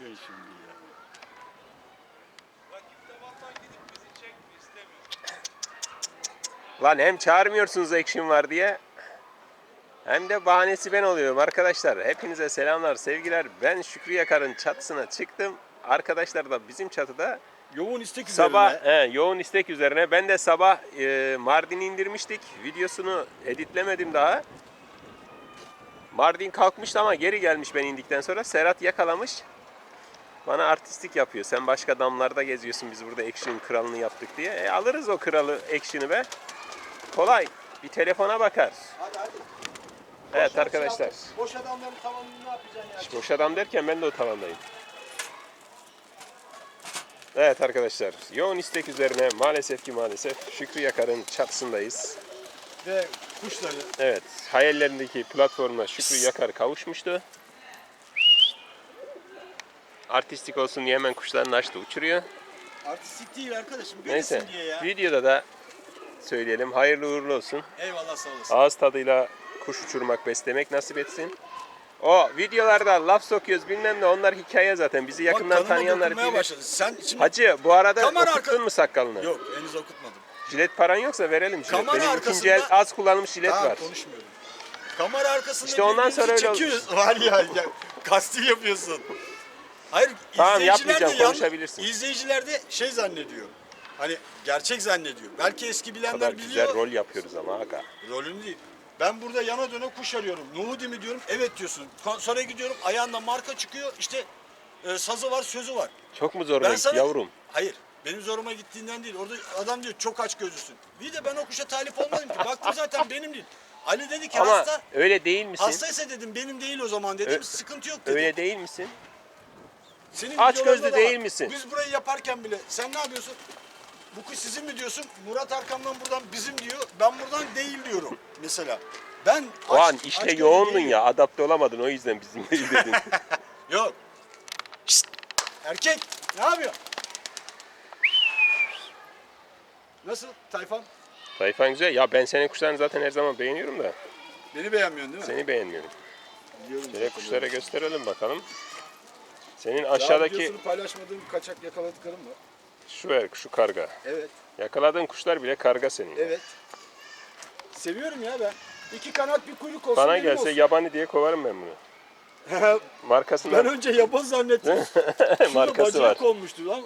yapıyorsun şimdi ya? Lan hem çağırmıyorsunuz action var diye hem de bahanesi ben oluyorum arkadaşlar. Hepinize selamlar, sevgiler. Ben Şükrü Yakar'ın çatısına çıktım. Arkadaşlar da bizim çatıda Yoğun istek sabah üzerine. he, yoğun istek üzerine. Ben de sabah e, Mardin'i indirmiştik. Videosunu editlemedim daha. Mardin kalkmıştı ama geri gelmiş ben indikten sonra. Serhat yakalamış. Bana artistik yapıyor. Sen başka damlarda geziyorsun. Biz burada action kralını yaptık diye. E, alırız o kralı action'ı be. Kolay. Bir telefona bakar. Hadi hadi. Evet Boş arkadaşlar. adam- Boş adamların tamamını ne yapacaksın ya? Şimdi boş adam derken ben de o tavandayım. Evet arkadaşlar. Yoğun istek üzerine maalesef ki maalesef Şükrü Yakar'ın çatısındayız. Ve kuşları. Evet. Hayallerindeki platforma Şükrü Yakar kavuşmuştu. Artistik olsun diye hemen kuşlarını açtı uçuruyor. Artistik değil arkadaşım. Neyse. Diye ya. Videoda da söyleyelim. Hayırlı uğurlu olsun. Eyvallah sağ olasın. Ağız tadıyla kuş uçurmak, beslemek nasip etsin. O videolarda laf sokuyoruz bilmem ne onlar hikaye zaten. Bizi yakından Bak, tanıyanlar bilir. başladı. Sen şimdi... Hacı bu arada Kamera okuttun arka- mu sakalını? Yok henüz okutmadım. Jilet paran yoksa verelim jilet. Kamera Benim arkasında- ikinci el az kullanılmış jilet Tamam var. konuşmuyorum. Kamera arkasında İşte ondan sonra öyle çekiyoruz. Var ya, ya kasti yapıyorsun. Hayır Tamam, izleyiciler yapmayacağım, de yan- konuşabilirsin. İzleyiciler de şey zannediyor. Hani gerçek zannediyor. Belki eski O bilenler kadar biliyor. güzel rol yapıyoruz ama aga. Rolünü değil. Ben burada yana döne kuş arıyorum. Nuhudi mi diyorum? Evet diyorsun. Ko- Sonra gidiyorum ayağında marka çıkıyor. İşte e, sazı var, sözü var. Çok mu zoruna Ben gitti sana yavrum? Hayır. Benim zoruma gittiğinden değil. Orada adam diyor çok aç gözlüsün. Bir de ben o kuşa talip olmadım ki. Baktım zaten benim değil. Ali dedi ki Ama hasta. öyle değil misin? Hastaysa dedim benim değil o zaman dedim. Ö- Sıkıntı yok dedim. Öyle değil misin? Senin Aç videolarında gözlü da var. değil misin? Biz burayı yaparken bile sen ne yapıyorsun? Bu kuş sizin mi diyorsun? Murat arkamdan buradan bizim diyor. Ben buradan değil diyorum mesela. Ben O aç- an aç işte gözlü yoğundun değilim. ya adapte olamadın o yüzden bizim değil dedin. Yok. Şşt! Erkek ne yapıyor? Nasıl tayfan? Tayfan güzel. Ya ben senin kuşlarını zaten her zaman beğeniyorum da Beni beğenmiyorsun değil mi? seni beğenmiyorum. Biliyorum Şöyle zaten. kuşlara gösterelim bakalım. Senin Daha aşağıdaki videosunu paylaşmadığım kaçak yakaladıklarım var. şu er, şu karga. Evet. Yakaladığın kuşlar bile karga senin. Evet. Seviyorum ya ben. İki kanat bir kuyruk olsun. Bana benim gelse olsun. yabani diye kovarım ben bunu. ben Markasından önce yaban zannettim. Şurada markası var. konmuştu lan.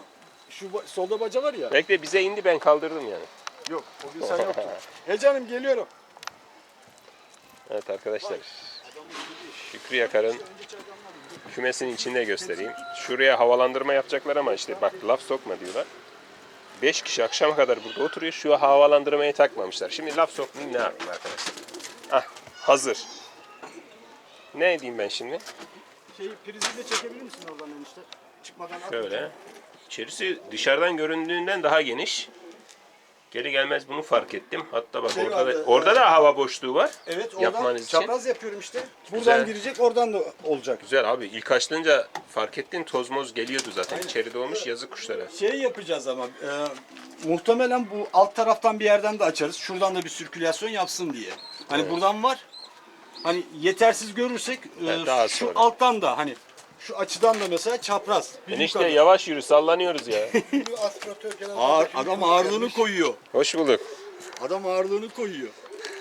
Şu ba- solda baca var ya. Belki de bize indi ben kaldırdım yani. Yok o gün sen yoktun. He canım geliyorum. Evet arkadaşlar. Şükrü Yakar'ın kümesinin içinde göstereyim. Şuraya havalandırma yapacaklar ama işte bak laf sokma diyorlar. 5 kişi akşama kadar burada oturuyor. Şu havalandırmayı takmamışlar. Şimdi laf sokmayayım ne yapayım arkadaşlar. Ah hazır. Ne edeyim ben şimdi? Şeyi prizi de çekebilir misin oradan enişte? Çıkmadan at. Şöyle. İçerisi dışarıdan göründüğünden daha geniş. Geri gelmez bunu fark ettim. Hatta bak Şey orada da, vardı, orada da hava boşluğu var. Evet oradan Yapmanız için. çapraz yapıyorum işte. Buradan Güzel. girecek oradan da olacak. Güzel abi. İlk açtığınca fark ettin tozmoz geliyordu zaten. İçeride olmuş yazık kuşlara. Şey yapacağız ama e, muhtemelen bu alt taraftan bir yerden de açarız. Şuradan da bir sirkülasyon yapsın diye. Hani buradan var. Hani yetersiz görürsek e, Evet, daha şu sonra. alttan da hani şu açıdan da mesela çapraz. Bir Enişte yukarı. yavaş yürü sallanıyoruz ya. Ağır, adam ağırlığını koyuyor. Hoş bulduk. Adam ağırlığını koyuyor.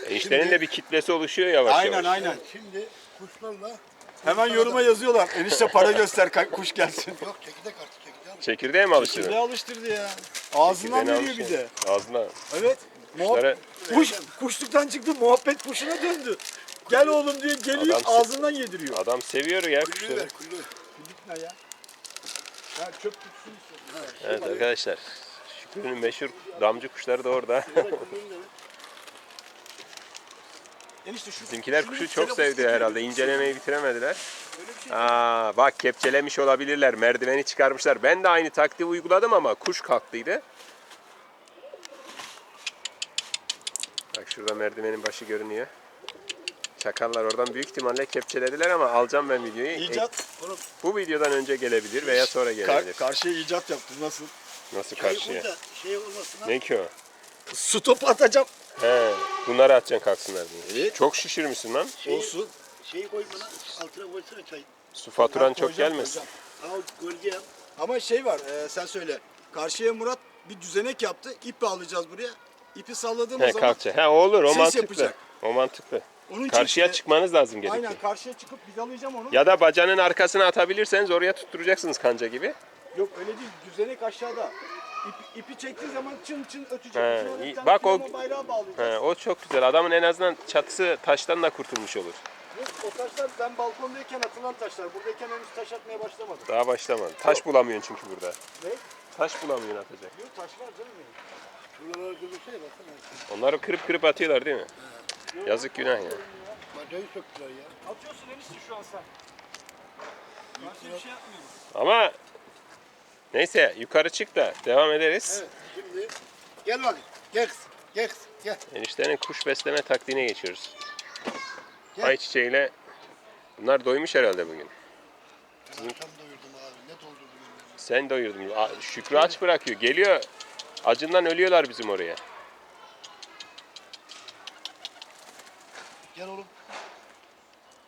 Eniştenin de bir kitlesi oluşuyor yavaş Aynen yavaş. aynen. Şimdi kuşlarla Hemen yoruma yazıyorlar. Enişte para göster ka- kuş gelsin. yok çekirdek artık çekirdek. Çekirdeğe mi alıştırdın? Ne alıştırdı ya. Ağzından Çekirdeğini veriyor bir alıştırdın. de. Ağzına. Evet. Kuşlara Kuş, kuşluktan çıktı muhabbet kuşuna döndü. Gel oğlum diye geliyor Adam- ağzından yediriyor. adam seviyor ya kuşları. ver kulüğü. Ne ya? Ha, çöp kutusun istiyorsun. Evet arkadaşlar. Şükrü'nün meşhur damcı kuşları da orada. Enişte şu Bizimkiler kuşu çok sevdi herhalde. İncelemeyi bitiremediler. Şey. Aa, bak kepçelemiş olabilirler. Merdiveni çıkarmışlar. Ben de aynı taktiği uyguladım ama kuş kalktıydı. Bak şurada merdivenin başı görünüyor. Çakallar oradan büyük ihtimalle kepçelediler ama alacağım ben videoyu. İcat. Oğlum, Bu videodan önce gelebilir veya sonra kar, gelebilir. karşıya icat yaptın nasıl? Nasıl Çayı karşıya? şey olmasın ha. Ne ki o? Stop atacağım. He, bunları atacaksın kalksınlar diye. Evet. Çok şişirmişsin lan. Şeyi, Olsun. şeyi koy bana altına koysana çayı. Su faturan çok koyacağım, gelmesin. koyacağım. Al gölge yap. Ama şey var e, sen söyle. Karşıya Murat bir düzenek yaptı. İp bağlayacağız buraya. İpi salladığımız He zaman kalkacak. He olur o ses mantıklı. yapacak. O mantıklı. Onun için Karşıya e, çıkmanız lazım gerekli. Aynen karşıya çıkıp vidalayacağım onu. Ya da bacanın arkasına atabilirseniz oraya tutturacaksınız kanca gibi. Yok öyle değil. Düzenek aşağıda. İp, ipi çektiği zaman çın çın ötecek. He, İçine oraya bir iyi. tane Bak o- piyano bayrağı bağlayacağız. He, o çok güzel. Adamın en azından çatısı taştan da kurtulmuş olur. Yok, o taşlar ben balkondayken atılan taşlar. Buradayken henüz taş atmaya başlamadım. Daha başlamadı. Taş bulamıyorsun çünkü burada. Ne? Taş bulamıyorsun atacak. Yok taş var canım benim. Şuralara kırılsana baksana. Onları kırıp kırıp atıyorlar değil mi? Yazık günah ya. Bacayı söktüler ya. Atıyorsun enişte şu an sen. Karşıya bir şey yapmıyorum. Ama neyse yukarı çık da devam ederiz. Evet şimdi gel bakayım. Gel kız. Gel kız. Gel. Eniştenin kuş besleme taktiğine geçiyoruz. Gel. Ayçiçeğiyle bunlar doymuş herhalde bugün. Ben tam doyurdum abi. Ne doldurdum. Sen doyurdun. A- Şükrü aç bırakıyor. Geliyor. Acından ölüyorlar bizim oraya. Gel oğlum.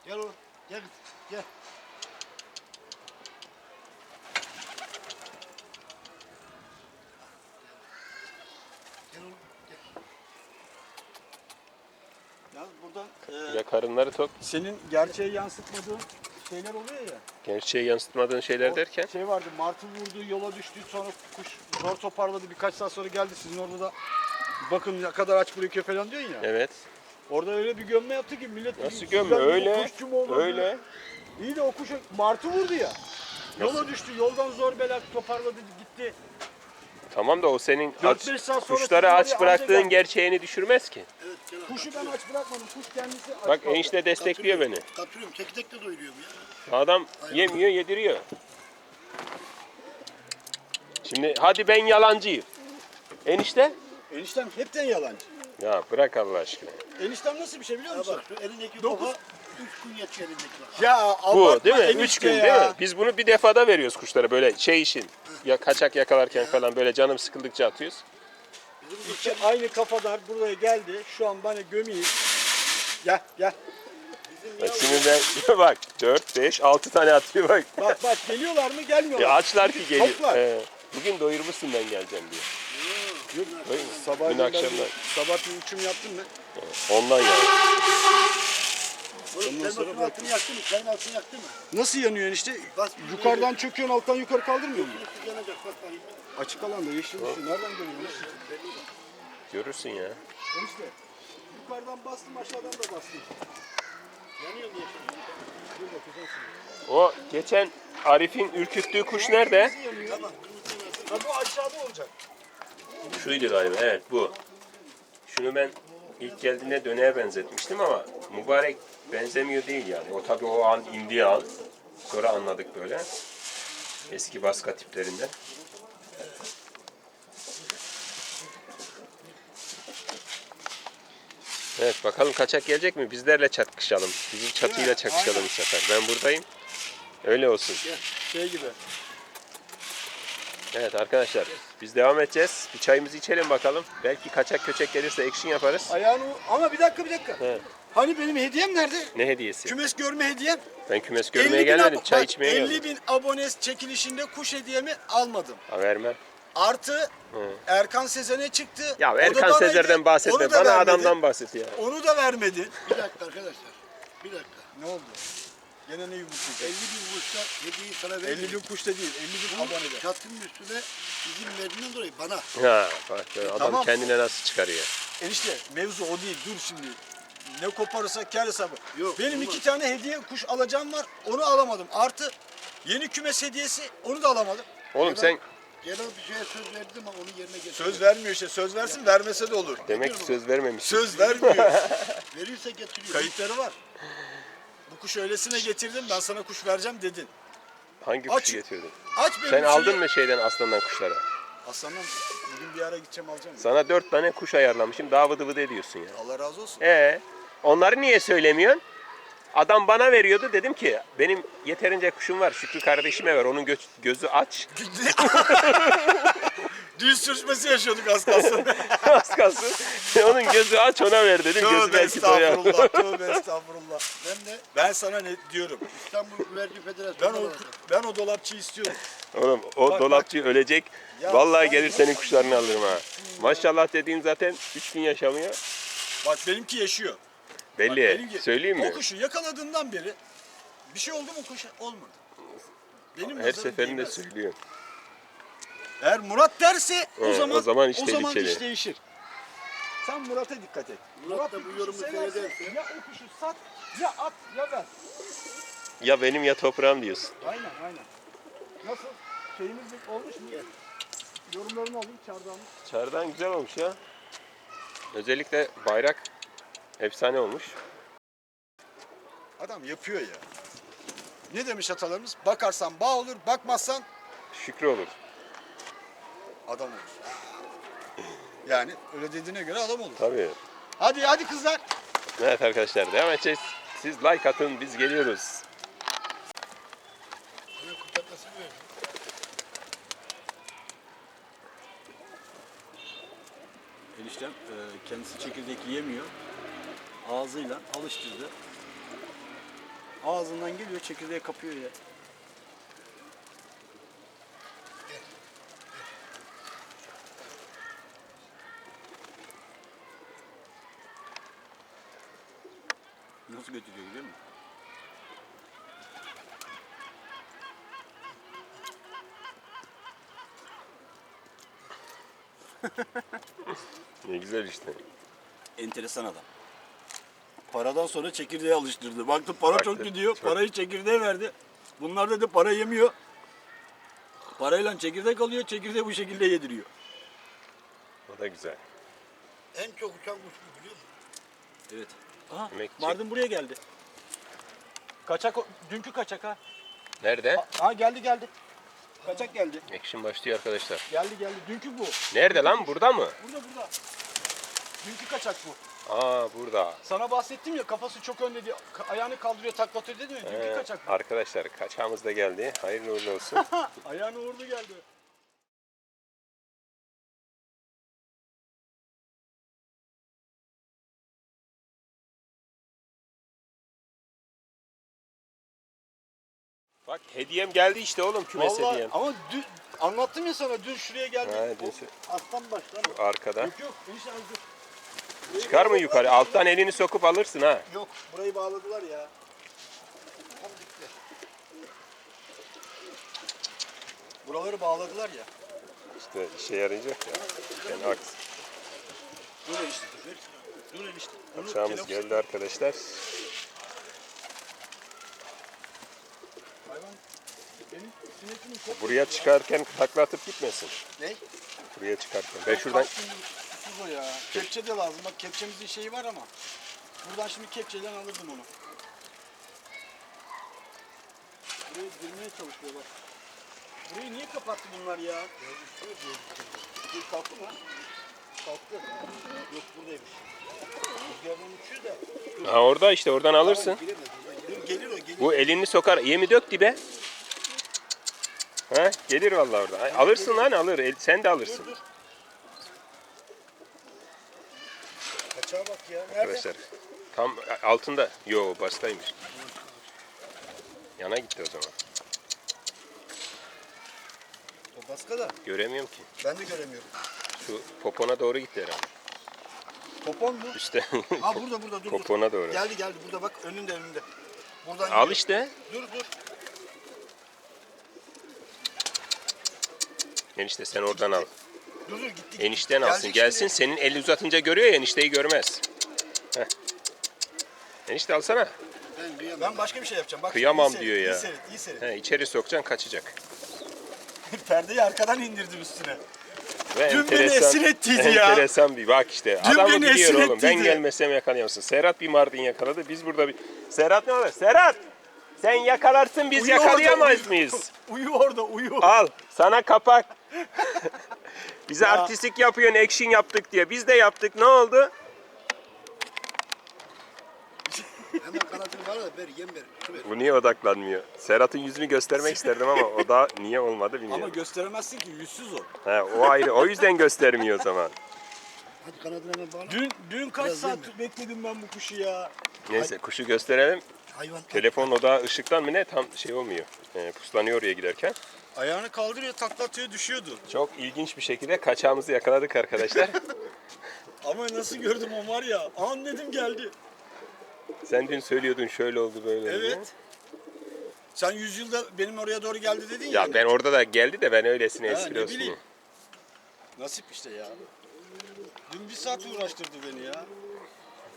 Gel oğlum. Gel kız. Gel. Gel oğlum. Gel. Yalnız buradan e, Ya karınları tok. senin gerçeği yansıtmadığın şeyler oluyor ya. Gerçeği yansıtmadığın şeyler derken. Şey vardı martı vurdu yola düştü sonra kuş zor toparladı birkaç saat sonra geldi sizin orada da bakın ne kadar aç bırakıyor falan diyorsun ya. Evet. Orada öyle bir gömme yaptı ki millet Nasıl "Sizden gömme? Öyle. kuşçu mu olur?" Öyle. İyi de o kuş martı vurdu ya. Yola düştü yoldan zor bela toparladı gitti. Tamam da o senin Dört aç, beş saat sonra kuşları aç bıraktığın gerçeğini düşürmez ki. Evet gel. abi. Kuşu ben aç bırakmadım. Kuş kendisi aç Bak kaldı. enişte destekliyor beni. Katıyorum. Tek tek de doyuruyorum ya. Adam yemiyor yediriyor. Şimdi hadi ben yalancıyım. Enişte? Eniştem hepten yalancı. Ya bırak Allah aşkına. Eniştem nasıl bir şey biliyor musun? bak şu elindeki Dokuz. kafa 3 gün yatıyor elindeki bak. Ya Bu abartma değil mi? enişte Üç gün ya. değil mi? Biz bunu bir defada veriyoruz kuşlara böyle şey için. Ya kaçak yakalarken falan böyle canım sıkıldıkça atıyoruz. Bizim İki aynı kafadan buraya geldi. Şu an bana gömeyim. Gel gel. Bak sinirden bak 4, 5, 6 tane atıyor bak. Bak bak geliyorlar mı gelmiyorlar. Ya açlar ki geliyor. Toplar. Ee, bugün doyurmuşsun ben geleceğim diye. Yok, mi? sabah Dün akşamdan. Sabah bir uçum yaptım ben. Ondan yani. Oğlum Ondan sen sonra otun altını yaktı mı? Çayın altını yaktı mı? Nasıl yanıyor enişte? Bas, Yukarıdan çöküyorsun alttan yukarı kaldırmıyor mu? Birisi yanacak bak bakayım. Açık alanda yeşil ışığı nereden görüyorsun? Görürsün ya. Enişte. Yukarıdan bastım aşağıdan da bastım. Yanıyor mu yeşil? Dur şimdi. O geçen Arif'in ürküttüğü kuş nerede? Tamam. Ha bu aşağıda olacak. Şuydu galiba evet bu. Şunu ben ilk geldiğinde döneğe benzetmiştim ama mübarek benzemiyor değil yani. O tabii o an indiği an. Sonra anladık böyle. Eski baska tiplerinden. Evet bakalım kaçak gelecek mi? Bizlerle çakışalım. Bizim çatıyla çakışalım bu sefer. Ben buradayım. Öyle olsun. Şey gibi. Evet arkadaşlar biz devam edeceğiz. Bir çayımızı içelim bakalım. Belki kaçak köçek gelirse action yaparız. Ayağını ama bir dakika bir dakika. He. Hani benim hediyem nerede? Ne hediyesi? Kümes görme hediyem. Ben kümes 50 görmeye bin gelmedim. abo- Çay bak, içmeye 50 geldim. bin abone çekilişinde kuş hediyemi almadım. Ha, vermem. Artı Erkan Sezen'e çıktı. Ya O da Erkan bana Sezer'den bahsetme. onu da Bana vermedi. adamdan bahset ya. Onu da vermedi. Bir dakika arkadaşlar. Bir dakika. Ne oldu? Gene ne yumuşayacak? 50 bin kuşta hediyeyi sana 50 verdim. bin kuşta değil, 50 bin abonede. Çatının üstüne izin verdiğinden dolayı bana. Ha bak adam tamam. kendine nasıl çıkarıyor. Enişte mevzu o değil, dur şimdi. Ne koparırsa kar hesabı. Yok, Benim olmaz. iki tane hediye kuş alacağım var, onu alamadım. Artı yeni kümes hediyesi, onu da alamadım. Oğlum sen Genel bir şeye söz verdim ama onu yerine getirdim. Söz vermiyor işte, söz versin vermese de olur. demek ki söz vermemişsin. Söz vermiyor. Verirse getiriyor. Kayıtları var. Bu kuş öylesine getirdim, ben sana kuş vereceğim dedin. Hangi Aç. kuşu getirdin? Aç benim Sen aldın mı şeyden aslandan kuşları? Aslanım, bugün bir ara gideceğim alacağım. Sana dört tane kuş ayarlamışım. Daha vıdı vıdı ediyorsun ya. Allah razı olsun. Ee, onları niye söylemiyorsun? Adam bana veriyordu dedim ki benim yeterince kuşum var Şükrü kardeşime ver onun gö- gözü aç. Dil sürçmesi yaşıyorduk az kalsın. Az kalsın. Onun gözü aç ona ver dedim. Gözü tövbe belki doyar. estağfurullah, tövbe estağfurullah. Ben de Ben sana ne diyorum? İstanbul Güvercin Ben Federasyonu o, olarak. ben o dolapçıyı istiyorum. Oğlum o Bak, dolapçı ölecek. Ya Vallahi sen- gelir senin kuşlarını alırım ha. Maşallah dediğim zaten 3 gün yaşamıyor. Bak benimki yaşıyor. Bak, Belli. benimki- Söyleyeyim mi? O kuşu yakaladığından beri bir şey oldu mu kuşa? Olmadı. Benim Her nazarım seferinde değmez. söylüyor. Eğer Murat derse o Evet, zaman o zaman iş o zaman tehlikeli. iş değişir. Sen Murat'a dikkat et. Murat da bir bu kuşu yorumu severse seyrederse- Ya o kuşu sat, ya at, ya ver. Ya benim ya toprağım diyorsun. Aynen, aynen. Nasıl? Şeyimiz olmuş mu? Yorumlarını alayım çardağımı. Çardan güzel olmuş ya. Özellikle bayrak efsane olmuş. Adam yapıyor ya. Ne demiş atalarımız? Bakarsan bağ olur, bakmazsan Şükrü olur. Adam olur. Yani öyle dediğine göre adam olur. Tabii. Hadi hadi kızlar. Evet arkadaşlar devam edeceğiz. Siz like atın biz geliyoruz. Eniştem e, kendisi çekirdek yemiyor. Ağzıyla alıştırdı. Ağzından geliyor çekirdeği kapıyor ya. Götürüyor biliyor musun? Ne güzel işte. Enteresan adam. Paradan sonra çekirdeğe alıştırdı. Baktı para Baktı, çok gidiyor. çok. Parayı çekirdeğe verdi. Bunlar dedi para yemiyor. Parayla çekirdek alıyor. Çekirdeği bu şekilde yediriyor. O da güzel. En çok uçan kuş bu biliyor musun? Evet. Aha, Mardin buraya geldi. Kaçak, dünkü kaçak ha. Nerede? Ha geldi geldi. Kaçak geldi. Action başlıyor arkadaşlar. Geldi geldi. Dünkü bu. Nerede lan? Burada mı? Burada burada. Dünkü kaçak bu. Aa burada. Sana bahsettim ya kafası çok önde diye ka- ayağını kaldırıyor taklatıyor dedim ya. Dünkü Ee, kaçak bu. arkadaşlar kaçağımız da geldi. Hayırlı uğurlu olsun. Ayağını vurdu geldi. Bak hediyem geldi işte oğlum kümes Vallahi hediyem. ama dün anlattım ya sana dün şuraya geldi. Ha, dün se- Aslan başlar. arkada. Yok yok enişte az dur. Çıkar mı yukarı? Alttan elini sokup alırsın ha. Yok burayı bağladılar ya. Tam gitti. Buraları bağladılar ya. İşte işe yarayacak ya. Yani aks. Dur enişte dur. Dur enişte. Onu telefon- geldi arkadaşlar. Hayvan benim sinetimin çok... Buraya çıkarken takla atıp gitmesin. Ne? Buraya çıkarken. Ben şuradan Kaç ya. Kepçe de lazım. Bak kepçemizin şeyi var ama. Buradan şimdi kepçeyle alırdım onu. Buraya girmeye çalışıyorlar. Burayı niye kapattı bunlar ya? Dur kalktı mı? Kalktı. Yok buradaymış. Rüzgardan uçuyor da. Ha orada işte oradan alırsın. Gelir o gelir. Bu elini sokar. Yemi dök dibe. Ha gelir vallahi orada. Alırsın lan alır. El- sen de alırsın. Dur dur. Kaçağa bak ya. Nerede? Arkadaşlar. Tam altında. Yo bastaymış. Yana gitti o zaman. O baska da. Göremiyorum ki. Ben de göremiyorum. Şu popona doğru gitti herhalde. Popon mu? İşte Ha burada burada dur dur. popona doğru. Geldi geldi burada bak önünde önünde. Buradan Al gidiyor. işte. Dur dur. Enişte sen oradan al. Dur dur gitti. Enişten Gelecek alsın. şimdi. Gelsin senin eli uzatınca görüyor ya enişteyi görmez. Heh. Enişte alsana. Ben kıyamam. Ben başka bir şey yapacağım. Bak, Kıyamam iyi seyret, diyor ya. İyi seyret, iyi seyret. He, içeri sokacaksın kaçacak. Perdeyi arkadan indirdim üstüne. Ve Dün beni esir ettiydi ya. Enteresan bir bak işte. Dün Adamı beni biliyor esir oğlum. Ben ettiydi. gelmesem yakalayamazsın. Serhat bir Mardin yakaladı. Biz burada bir... Serhat ne olur? Serhat! Sen yakalarsın biz Uyu orada, yakalayamayız uyu. mıyız? Uyu orada uyu. Al sana kapak. Bize artistik yapıyorsun action yaptık diye. Biz de yaptık. Ne oldu? Hemen kanadını bana da ver yem ver. Şu ver. Bu niye odaklanmıyor? Serhat'ın yüzünü göstermek isterdim ama o da niye olmadı Ama bilmiyorum. gösteremezsin ki yüzsüz o. He, o ayrı. O yüzden göstermiyor o zaman. Hadi kanadını hemen bağla. Dün dün kaç Biraz saat bekledim ben bu kuşu ya. Neyse kuşu gösterelim. Hayvan. Telefon odağı ışıktan mı ne tam şey olmuyor. E, puslanıyor oraya giderken. Ayağını kaldırıyor taklatıyor düşüyordu. Çok ilginç bir şekilde kaçağımızı yakaladık arkadaşlar. Ama nasıl gördüm o var ya. An dedim geldi. Sen dün söylüyordun şöyle oldu böyle oldu. Evet. Sen yüzyılda benim oraya doğru geldi dedin ya. Ya ben orada da geldi de ben öylesine Ha, espri ne olsun. bileyim. Nasip işte ya. Dün bir saat uğraştırdı beni ya.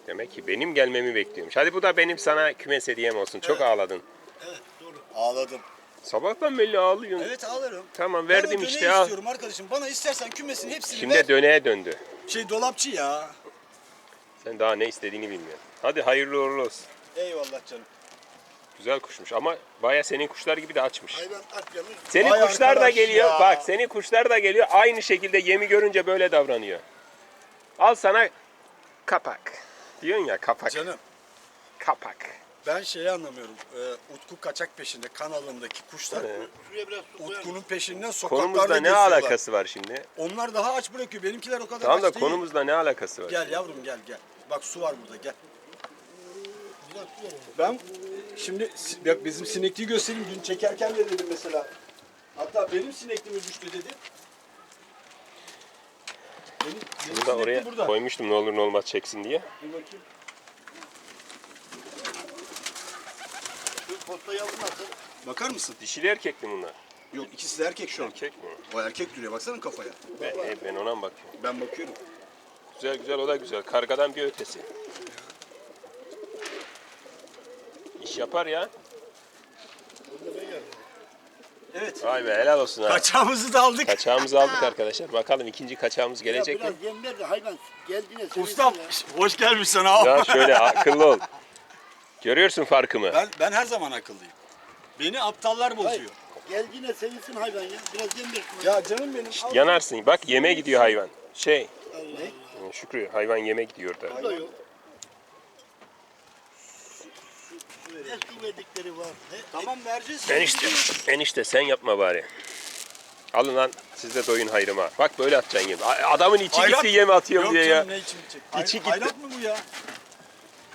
Demek ki benim gelmemi bekliyormuş. Hadi bu da benim sana kümes hediyem olsun. Çok ağladın. Evet doğru. Ağladım. Sabahtan belli ağlıyorsun. Evet ağlarım. Tamam Ben verdim o döneyi işte al. istiyorum arkadaşım. Bana istersen kümesin hepsini Şimdi ver. de döneğe döndü. Şey dolapçı ya. Sen daha ne istediğini bilmiyorsun. Hadi hayırlı uğurlu olsun. Eyvallah canım. Güzel kuşmuş ama baya senin kuşlar gibi de açmış. Hayvan yanır. Senin Vay kuşlar da arkadaş geliyor. ya. Bak senin kuşlar da geliyor. Aynı şekilde yemi görünce böyle davranıyor. Al sana kapak. Diyorsun ya kapak. Canım Kapak. Ben şeyi anlamıyorum. Ee, Utku Kaçak peşinde kanalındaki kuşlar Şuraya biraz su koyar Utku'nun peşinden sokaklarda Konumuzla ne geziyorlar. alakası var şimdi? Onlar daha aç bırakıyor. Benimkiler o kadar Tamam aç da değil. konumuzla ne alakası var? Gel yavrum gel gel. Bak su var burada gel. Ben şimdi si- bak bizim sinekliği göstereyim. Dün çekerken de dedim mesela. Hatta benim sinekliğime düştü dedi. Benim, benim Bunu da oraya burada. koymuştum ne olur ne olmaz çeksin diye. Bir bakayım. Posta yavru nasıl? Bakar mısın? Dişili erkekli bunlar. Yok ikisi de erkek şu an. Erkek mi? O erkek duruyor. Baksana kafaya. Ben, e, ben ona mı bakıyorum? Ben bakıyorum. Güzel güzel o da güzel. Kargadan bir ötesi. İş yapar ya. Evet. Vay be helal olsun ha. Kaçağımızı da aldık. Kaçağımızı aldık arkadaşlar. Bakalım ikinci kaçağımız Ya gelecek mi? biraz yem ver de hayvan geldiğine Ustam ya. hoş gelmişsin abi. Ya şöyle akıllı ol. Görüyorsun farkımı. Ben ben her zaman akıllıyım. Beni aptallar bozuyor. Geldiğine sevinsin hayvan ya. Biraz yem. Ya canım benim. al. Yanarsın. Bak yeme gidiyor hayvan. Şey, Allah Şükrü hayvan yeme gidiyor da. Bu da yok. Ne su verdikleri var. Ne? Tamam vereceğiz. Enişte, enişte sen yapma bari. Alın lan siz de doyun hayrıma. Bak böyle atacaksın yemi. A- Adamın içi Hayrat- gitti yem atıyorum Yok diye ya. canım, ne gidecek? Hay- İçi gitti. Hayrat mı bu ya?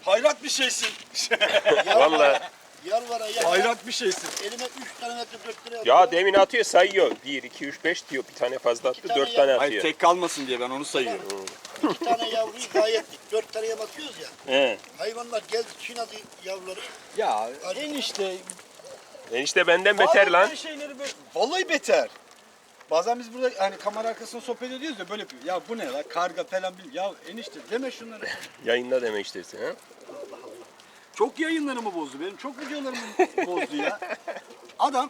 Hayrat bir şeysin. Vallahi Yalvara ya. Hayrat bir şeysin. Elime 3 tane metre 4 lira ya demin atıyor sayıyor. 1, 2, 3, 5 diyor. Bir tane fazla attı. tane 4 tane yap. Hayır atıyor. tek kalmasın diye ben onu sayıyorum. İki tane yavruyu gayet dik. 4 tane yem atıyoruz ya. He. Hayvanlar geldi çiğnedi yavruları. Ya enişte. Enişte benden beter lan. bazen Şeyleri böyle, vallahi beter. Bazen biz burada hani kamera arkasında sohbet ediyoruz ya böyle yapıyor. Ya bu ne la karga falan bil. Ya enişte deme şunları. Yayında deme işte sen. ha? Çok yayınlarımı bozdu benim. Çok videolarımı bozdu ya. Adam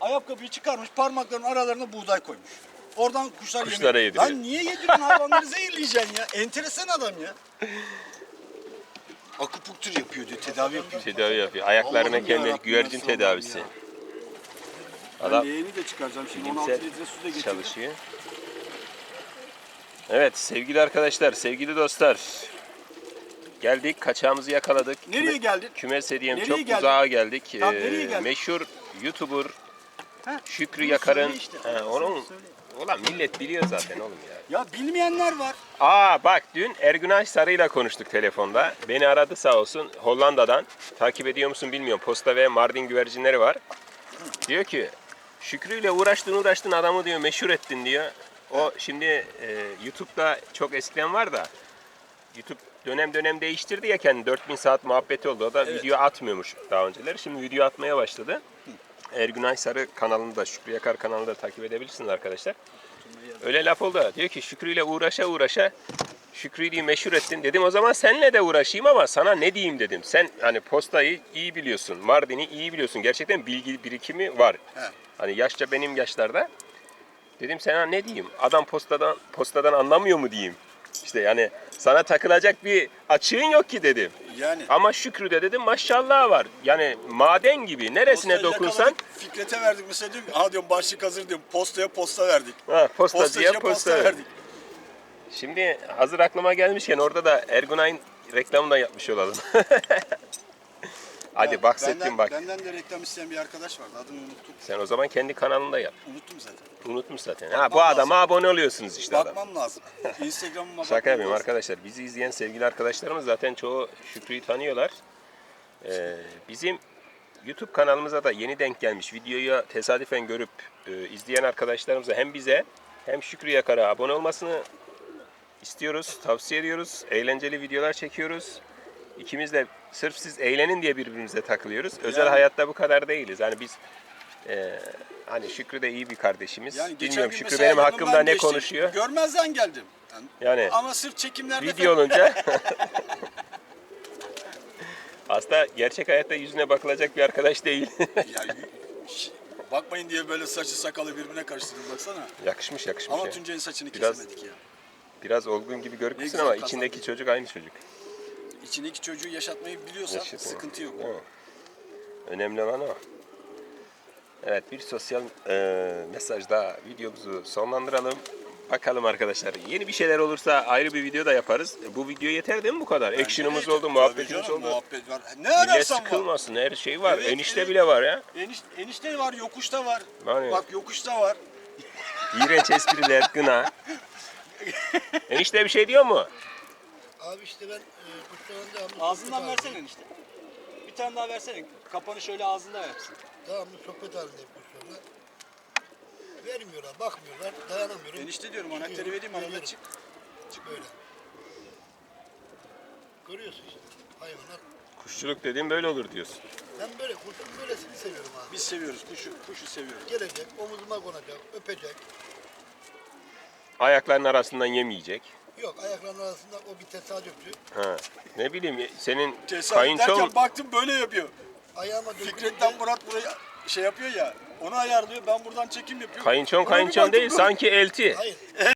ayakkabıyı çıkarmış parmaklarının aralarına buğday koymuş. Oradan kuşlar Kuşlara yemek. yediriyor. Lan niye yediriyorsun hayvanları zehirleyeceksin ya? Enteresan adam ya. Akupunktur yapıyor diyor, tedavi yapıyor. Tedavi yapıyor. Ayaklarına Allah'ım kendi yarabbim, güvercin nasıl tedavisi. ya. Adam Ben leğeni de çıkaracağım şimdi 16 bilimsel litre su da getirdim. çalışıyor. Evet sevgili arkadaşlar, sevgili dostlar. Geldik, kaçağımızı yakaladık. Nereye geldin? Kümes hediyem Nereye çok geldin? uzağa geldik. Tamam, Ee, nereye geldin? meşhur YouTuber Ha, Şükrü Yakar'ın... söyle işte. He, onun, ulan millet biliyor zaten oğlum ya. Ya bilmeyenler var. Aa bak dün Ergünay Sarı'yla konuştuk telefonda. Beni aradı sağ olsun Hollanda'dan. Takip ediyor musun bilmiyorum. Posta ve Mardin güvercinleri var. Diyor ki Şükrü ile uğraştın uğraştın adamı diyor meşhur ettin diyor. O şimdi e, YouTube'da çok eskiden var da YouTube dönem dönem değiştirdi ya kendi 4000 saat muhabbeti oldu. O da Evet. video atmıyormuş daha önceleri. Şimdi video atmaya başladı. Ergünay Sarı kanalını da Şükrü Yakar kanalını da takip edebilirsiniz arkadaşlar. Öyle laf oldu. Diyor ki Şükrü ile uğraşa uğraşa Şükrü'yü meşhur ettin. Dedim o zaman seninle de uğraşayım ama sana ne diyeyim dedim. Sen hani postayı iyi biliyorsun. Mardin'i iyi biliyorsun. Gerçekten bilgi birikimi var. He. Hani yaşça benim yaşlarda. Dedim sana ne diyeyim? Adam postadan postadan anlamıyor mu diyeyim. İşte yani sana takılacak bir açığın yok ki dedim. Yani. Ama Şükrü de dedim maşallah var. Yani maden gibi neresine Postayı dokunsan yakaladık, Fikret'e verdik mesela diyorum aha diyorum başlık hazır diyorum postaya posta verdik. ha, postacıya posta posta verdik. verdik. Şimdi hazır aklıma gelmişken orada da Ergunay'ın reklam da yapmış olalım. Hadi Ya, bahsettim benden, bak. Benden de reklam isteyen bir arkadaş vardı. Adını unuttum. Sen o zaman kendi kanalında yap. Unuttum zaten. Unutmuş zaten. Ha bu adama abone oluyorsunuz işte adam. Bakmam lazım. Instagram'ıma Şaka bakmam yapıyorum lazım. arkadaşlar. Bizi izleyen sevgili arkadaşlarımız zaten çoğu Şükrü'yü tanıyorlar. Ee, bizim YouTube kanalımıza da yeni denk gelmiş videoyu tesadüfen görüp e, izleyen arkadaşlarımıza hem bize hem Şükrü Yakar'a abone olmasını istiyoruz, tavsiye ediyoruz. Eğlenceli videolar çekiyoruz. İkimiz de sırf siz eğlenin diye birbirimize takılıyoruz. Özel Yani- hayatta bu kadar değiliz. Hani biz e, hani Şükrü de iyi bir kardeşimiz. Yani Bilmiyorum Şükrü benim hakkımda ne geçti. konuşuyor. Görmezden geldim. Yani, Yani ama sırf çekimlerde video olunca aslında gerçek hayatta yüzüne bakılacak bir arkadaş değil. Ya, ş- bakmayın diye böyle saçı sakalı birbirine karıştırdım baksana. yakışmış yakışmış. Ama ya. Tuncay'ın saçını Biraz- kesemedik ya. Biraz olgun gibi görünüyorsun ama içindeki çocuk aynı çocuk. İçindeki çocuğu yaşatmayı biliyorsan Yaşıt- sıkıntı yok. Önemli olan o. Evet bir sosyal e, mesaj daha videomuzu sonlandıralım. Bakalım arkadaşlar yeni bir şeyler olursa ayrı bir video da yaparız. E, Bu video yeter değil mi bu kadar? Action'ımız Evet, oldu, tabii muhabbetimiz canım, oldu. Muhabbet var. Ne Millet ararsan var. sıkılmasın her şey var. Evet, Enişte evet. bile var ya. Eniş, enişte var, yokuşta var. Var ya. Bak yokuşta var. İğrenç espriler, gına. Enişte bir şey diyor mu? Abi işte ben e, kuşların devamlı Ağzından sohbet versene enişte. Bir tane daha versene. Kapanı şöyle ağzında yapsın. Devamlı sohbet halindeyim kuşlarla. Vermiyorlar, bakmıyorlar, dayanamıyorum. Enişte diyorum anahtarı vereyim Veriyorum. çık. Çık böyle. Görüyorsun işte hayvanlar. Kuşçuluk dediğim böyle olur diyorsun. Ben böyle kuşun böylesini seviyorum abi. Biz seviyoruz kuşu, kuşu seviyoruz. Gelecek, omuzuma konacak, öpecek. Ayaklarının arasından yemeyecek. Yok ayaklarının arasında o bir tesadüftü. Ha. Ne bileyim senin Tesadüf kayınçon derken baktım böyle yapıyor. Ayağıma dökülünce Fikret'ten Murat buraya şey yapıyor ya. Onu ayarlıyor. Ben buradan çekim yapıyorum. kayınçon Ona bir kayınçon baktım değil böyle- sanki elti. Hayır.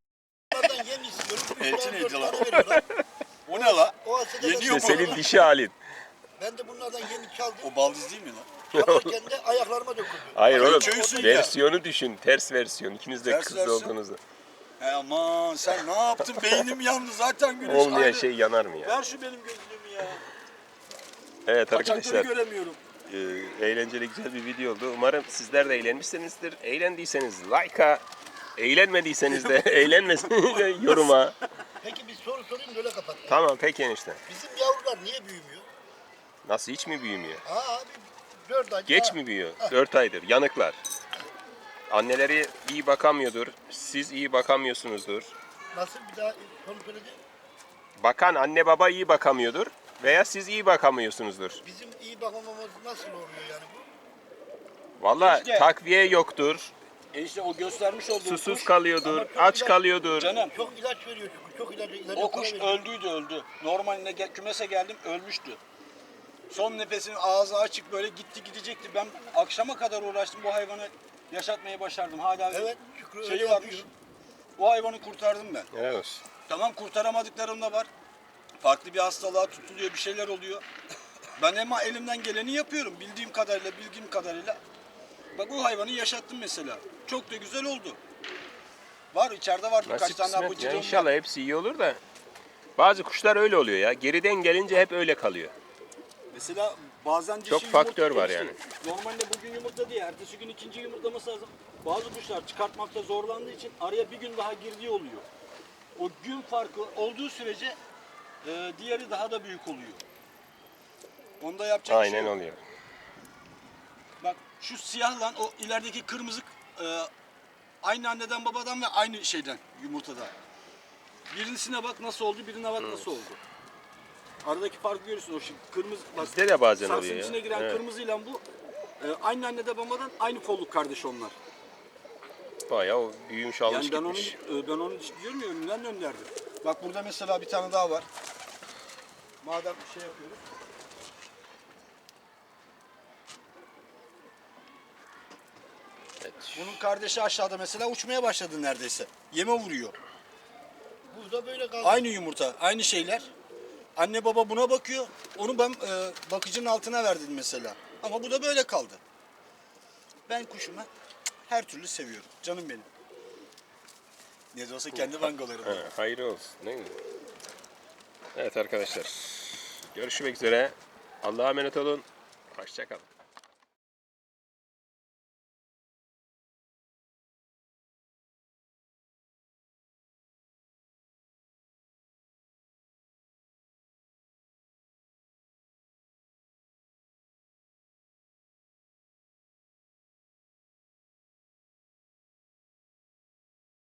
Bunlardan yem istiyorum. Üç Elçi tane, neydi dört lan? tane veriyorlar. O ne la? O asada Yeniyor İşte bu. senin dişi halin. Ben de bunlardan yemi çaldım. O baldız değil mi lan? Çalarken de ayaklarıma döküldü. Hayır oğlum Köyüsün ya. versiyonu düşün. Ters versiyon. İkiniz de Ters kız versiyon. olduğunuzda. He aman sen ne yaptın? Beynim yandı zaten güneş. Olmayan aynı. şey yanar mı ya? Ver şu benim gözlüğümü ya. Evet Kaçakları arkadaşlar. göremiyorum. e, eğlenceli güzel bir video oldu. Umarım sizler de eğlenmişsinizdir. Eğlendiyseniz like'a, eğlenmediyseniz de eğlenmesiniz de yoruma. Peki bir soru sorayım da öyle kapat. Tamam peki enişte. Bizim yavrular niye büyümüyor? Nasıl hiç mi büyümüyor? Aa abi 4 ay. Geç mi büyüyor? 4 aydır. Yanıklar. Anneleri iyi bakamıyordur. Siz iyi bakamıyorsunuzdur. Nasıl bir daha soru söyledi? Bakan anne baba iyi bakamıyordur. Veya siz iyi bakamıyorsunuzdur. Bizim iyi bakmamamız nasıl oluyor yani bu? Valla İşte. takviye yoktur. E işte o göstermiş olduğum Susuz kuş, kalıyordur. Ama Aç ilaç- kalıyordur. Canım Çok ilaç veriyor çünkü. Çok ilaç, ilaç o kuş öldüydü öldü. Normalinde gel- kümese geldim ölmüştü. Son nefesini ağzı açık böyle gitti gidecekti. Ben akşama kadar uğraştım bu hayvanı yaşatmayı başardım. Hala Evet Şükrü öyle şeyi varmış. yapıyor. O hayvanı kurtardım ben. Olsun. Tamam kurtaramadıklarım da var. Farklı bir hastalığa tutuluyor, bir şeyler oluyor. Ben ama elimden geleni yapıyorum. Bildiğim kadarıyla, bilgim kadarıyla. Bak bu hayvanı yaşattım mesela. Çok da güzel oldu. Var içeride var birkaç Nasip tane kısmet ya. var. İnşallah hepsi iyi olur da. Bazı kuşlar öyle oluyor ya. Geriden gelince hep öyle kalıyor. Mesela bazen dişi Çok yumurta faktör var demişti. yani. Normalde bugün yumurta diye ertesi gün ikinci yumurtlaması lazım. Bazı kuşlar çıkartmakta zorlandığı için araya bir gün daha girdiği oluyor. O gün farkı olduğu sürece e, diğeri daha da büyük oluyor. Onda yapacak bir şey Aynen yok. oluyor. Bak şu siyahla o ilerideki kırmızı e, aynı anneden babadan ve aynı şeyden yumurtada. Birincisine bak nasıl oldu, birine bak nasıl oldu. Aradaki farkı görüyorsun o şimdi kırmızı bak Bizde de bazen saksının oluyor ya. içine giren Evet. kırmızıyla bu e, aynı annede babadan aynı folluk kardeş onlar. Bayağı o büyümüş almış Yani ben onu gitmiş. e, ben onu diyorum ya önünden gönderdim. Bak burada mesela bir tane daha var. Madem şey yapıyoruz. Evet. Bunun kardeşi aşağıda mesela uçmaya başladı neredeyse. Yeme vuruyor. Burada böyle kaldı. Aynı yumurta, aynı şeyler. Anne baba buna bakıyor. Onu ben e, bakıcının altına verdim mesela. Ama bu da böyle kaldı. Ben kuşumu her türlü seviyorum. Canım benim. Ne de olsa kendi bangolarım. Ha, hayırlı olsun. Değil mi? Evet arkadaşlar. Görüşmek üzere. Allah'a emanet olun. Hoşçakalın.